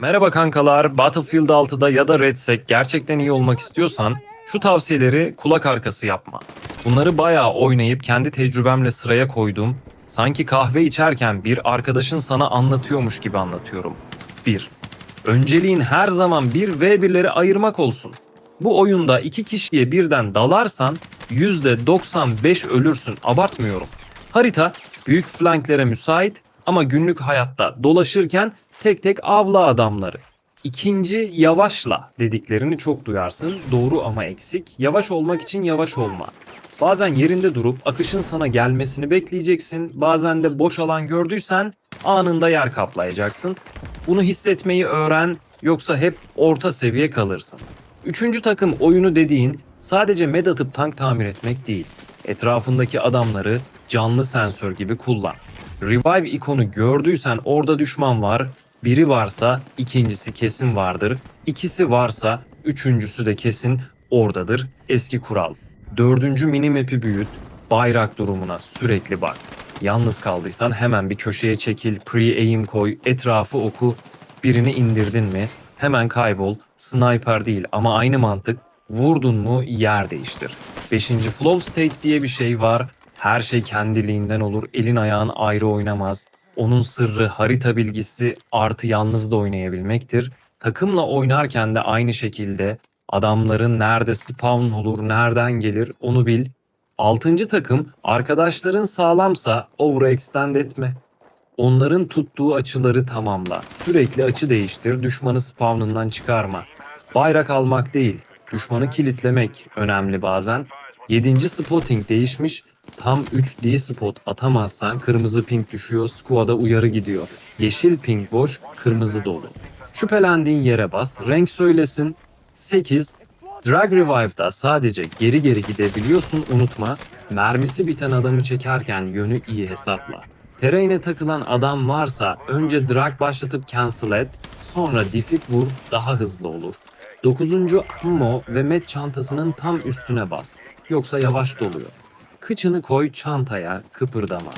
Merhaba kankalar, Battlefield 6'da ya da RedSec gerçekten iyi olmak istiyorsan şu tavsiyeleri kulak arkası yapma. Bunları bayağı oynayıp kendi tecrübemle sıraya koydum. Sanki kahve içerken bir arkadaşın sana anlatıyormuş gibi anlatıyorum. 1. Önceliğin her zaman 1v1'leri ayırmak olsun. Bu oyunda iki kişiye birden dalarsan %95 ölürsün abartmıyorum. Harita büyük flanklere müsait ama günlük hayatta dolaşırken tek tek avla adamları. İkinci yavaşla dediklerini çok duyarsın. Doğru ama eksik. Yavaş olmak için yavaş olma. Bazen yerinde durup akışın sana gelmesini bekleyeceksin. Bazen de boş alan gördüysen anında yer kaplayacaksın. Bunu hissetmeyi öğren yoksa hep orta seviye kalırsın. Üçüncü takım oyunu dediğin sadece med atıp tank tamir etmek değil. Etrafındaki adamları canlı sensör gibi kullan. Revive ikonu gördüysen orada düşman var. Biri varsa ikincisi kesin vardır. İkisi varsa üçüncüsü de kesin oradadır. Eski kural. Dördüncü minimap'i büyüt. Bayrak durumuna sürekli bak. Yalnız kaldıysan hemen bir köşeye çekil, pre-aim koy, etrafı oku. Birini indirdin mi hemen kaybol. Sniper değil ama aynı mantık. Vurdun mu yer değiştir. Beşinci flow state diye bir şey var. Her şey kendiliğinden olur. Elin ayağın ayrı oynamaz. Onun sırrı harita bilgisi artı yalnız da oynayabilmektir. Takımla oynarken de aynı şekilde adamların nerede spawn olur, nereden gelir onu bil. Altıncı takım arkadaşların sağlamsa overextend etme. Onların tuttuğu açıları tamamla. Sürekli açı değiştir, düşmanı spawnından çıkarma. Bayrak almak değil, düşmanı kilitlemek önemli bazen. Yedinci spotting değişmiş. Tam 3D spot atamazsan kırmızı ping düşüyor, squad'a uyarı gidiyor. Yeşil ping boş, kırmızı dolu. Şüphelendiğin yere bas, renk söylesin. 8. Drag Revive'da sadece geri geri gidebiliyorsun unutma. Mermisi biten adamı çekerken yönü iyi hesapla. Terrain'e takılan adam varsa önce drag başlatıp cancel et, sonra defib vur daha hızlı olur. 9. ammo ve med çantasının tam üstüne bas. Yoksa yavaş doluyor. Kıçını koy çantaya, kıpırdama.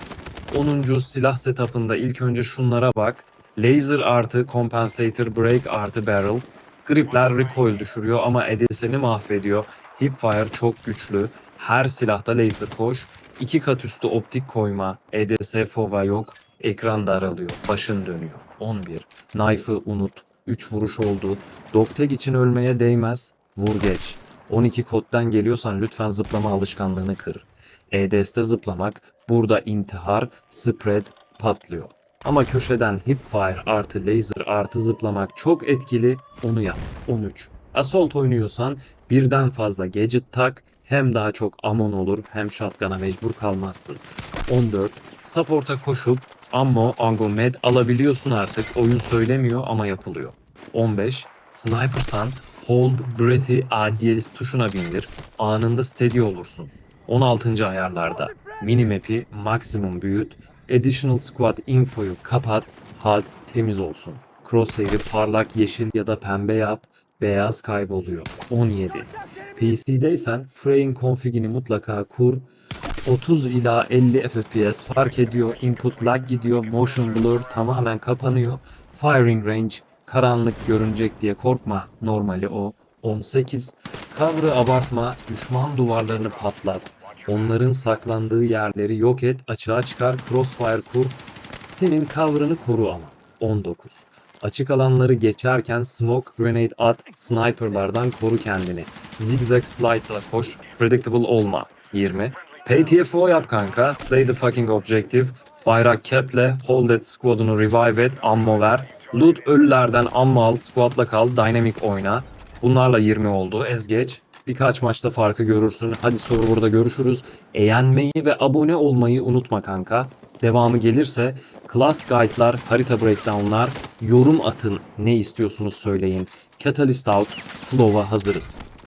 10. silah setup'ında ilk önce şunlara bak. Laser artı compensator, break artı barrel. Gripler recoil düşürüyor ama edeseni mahvediyor. Hipfire çok güçlü. Her silahta laser koş. İki kat üstü optik koyma. EDS fova yok. Ekran daralıyor. Başın dönüyor. 11. Knife'ı unut. 3 vuruş oldu. Dogtag için ölmeye değmez. Vur geç. 12 koddan geliyorsan lütfen zıplama alışkanlığını kır. EDS'te zıplamak burada intihar, spread, patlıyor. Ama köşeden hipfire artı laser artı zıplamak çok etkili onu yap. 13. Assault oynuyorsan birden fazla gadget tak hem daha çok amon olur hem shotgun'a mecbur kalmazsın. 14. Support'a koşup ammo, ango med alabiliyorsun artık. Oyun söylemiyor ama yapılıyor. 15. Sniper'san hold breath'i ADS tuşuna bindir. Anında steady olursun. 16. ayarlarda minimap'i maksimum büyüt. Additional squad info'yu kapat. HUD temiz olsun. Crosshair'i parlak yeşil ya da pembe yap. Beyaz kayboluyor. 17. PC'deysen Fray'in config'ini mutlaka kur. 30 ila 50 FPS fark ediyor. Input lag gidiyor. Motion blur tamamen kapanıyor. Firing range karanlık görünecek diye korkma. Normali o. 18. Cover'ı abartma. Düşman duvarlarını patlat. Onların saklandığı yerleri yok et. Açığa çıkar. Crossfire kur. Senin cover'ını koru ama. 19. Açık alanları geçerken smoke grenade at, sniperlardan koru kendini. Zigzag slide'la koş, predictable olma. 20. PTFO yap kanka, play the fucking objective. Bayrak caple, hold it squad'unu revive et, ammo ver. Loot ölülerden ammo al, squad'la kal, dynamic oyna. Bunlarla 20 oldu, ez geç. Birkaç maçta farkı görürsün. Hadi serverda görüşürüz. Beğenmeyi ve abone olmayı unutma kanka. Devamı gelirse class guide'lar, harita breakdown'lar, yorum atın. Ne istiyorsunuz söyleyin. Catalyst out, flow'a hazırız.